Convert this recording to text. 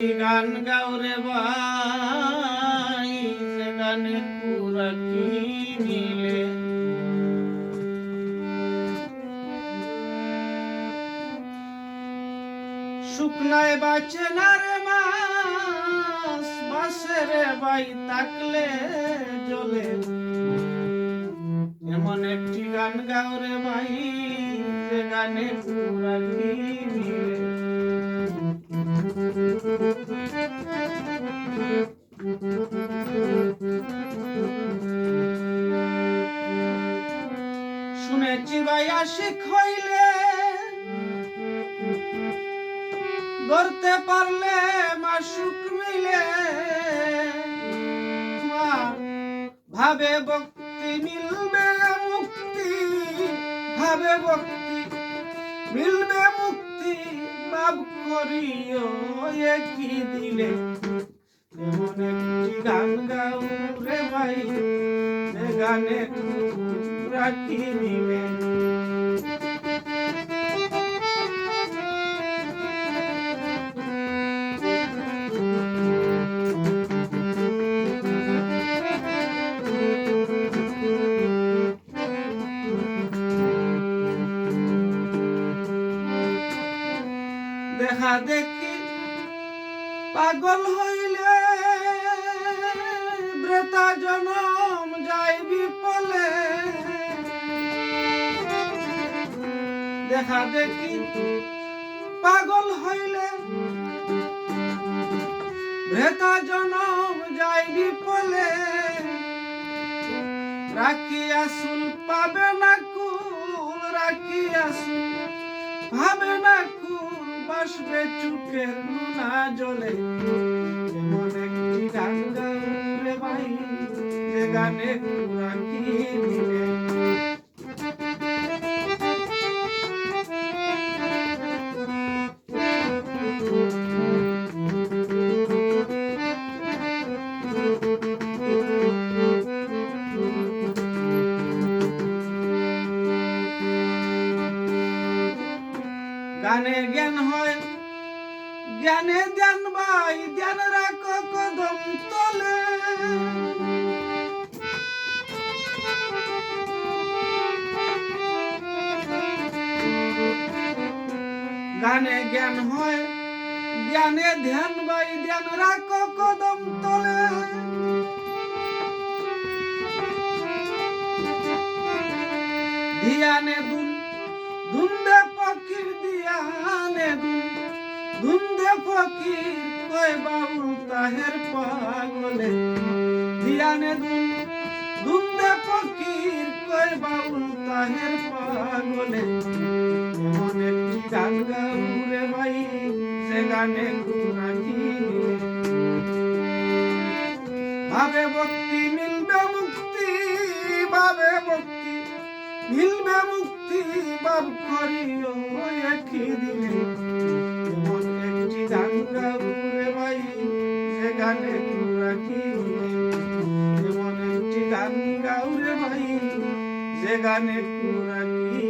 গান গাওরে ভাই, সে গানে পুরা কি মিলে শুকনায় বাঁচে না রে মাস বাসে রে ভাই তাকলে জলে। এমন একটি গান গাও রে ভাই যে গানে পুরা কি মিলে আশিক হইলে ধরতে পারলে মাসুক মিলে। ভাবে ভক্তি মিলবে মুক্তি, ভাবে ভক্তি মিলবে মুক্তি বাব করিও একই দিলে এমন একটি গান গাও রে ভাই গানে রাখি মিলে। দেখা দেখি পাগল হইলে ব্রেতা জনম যাই বিপলে। দেখা দেখি পাগল হইলে ব্রেতা জনম যাই বিপলে। রাখি আসুল পাবে না কুল রাখি আসুল ভাবে না কুল বাসবে চুকের নোনা জলে। এমন একটি গান ভাই যে গানে কি দিলে গানে জ্ঞান হয় জ্ঞানে ধ্যান ভাই ধ্যান রাখো কদম তলে। গানে জ্ঞান হয়, জ্ঞানে ধ্যান ভাই ধ্যান রাখো কদম তলে। ধিয়ানে দুন ধুন্দে পকির দিয়ানে দুন ধুন্দে ফকির, কয় বাবুল তাহের পাগলে। দুন ধুন্দে ফকির, কয় বাবুল তাহের পাগলে। এমন একটি গান গাউরে ভাই, সে গানে গুরাকি ভাবে ভক্তি মিলবে মুক্তি, ভাবে ভক্তি মিলবে মুক্তি বাব করিও একই দিলে গানে রাখি এমন একটি গান গাউরে ভাই। যে গানে রাখি